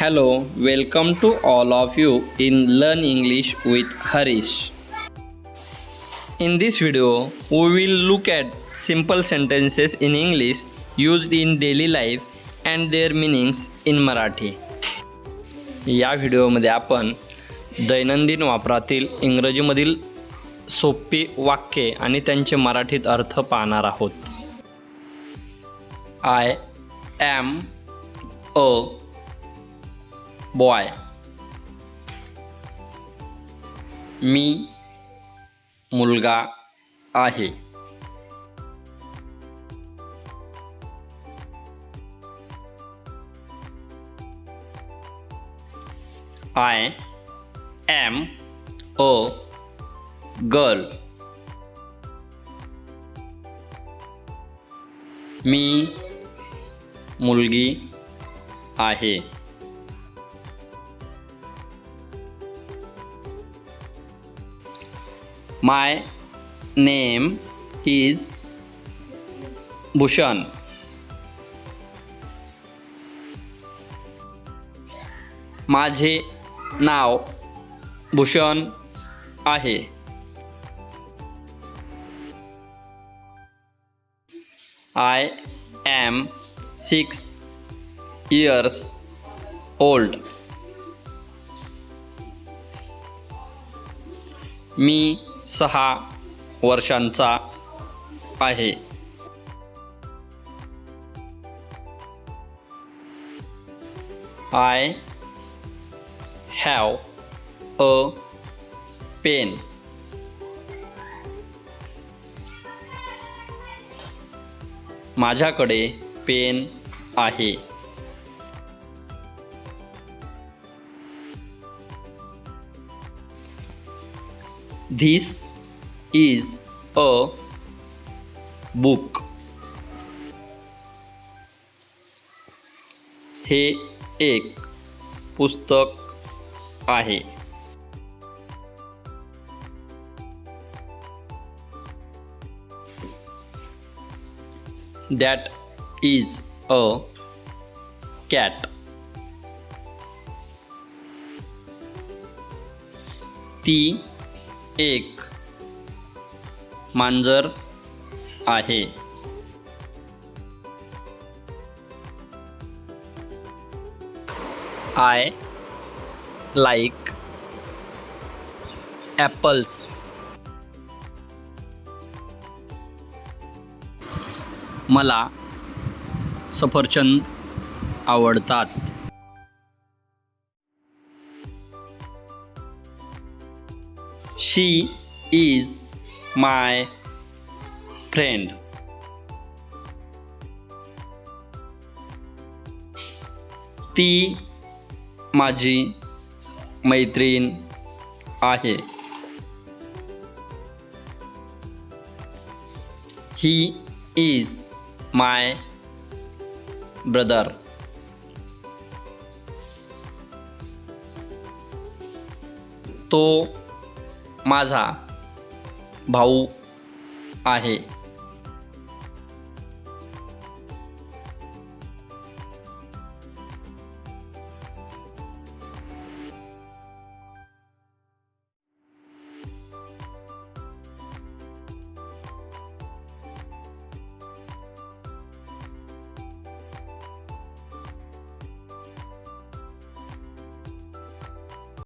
Hello welcome to all of you in learn English with Harish in this video we will look at simple sentences in English use in daily life and their meanings in Marathi या व्हिडिओमध्ये आपण दैनंदिन वापरातील इंग्रजीमधील सोपी वाक्ये आणि त्यांचे मराठीत अर्थ पाहणार आहोत. आय ॲम अ बॉय मी मुलगा आहे. आय एम अ गर्ल मी मुलगी आहे. माय नेम इज भूषण माझे नाव भूषण आहे. I am six years old मी सहा वर्षांचा आहे. आय हॅव अ पेन माझ्याकडे पेन आहे. धिस इज अ बुक हे एक पुस्तक आहे. दॅट इज अ कॅट ती एक मांजर आहे. आय लाईक ॲपल्स मला सफरचंद आवडतात. शी इज माय फ्रेंड ती माझी मैत्रीण आहे. ही इज माय ब्रदर तो माझा भाऊ आहे.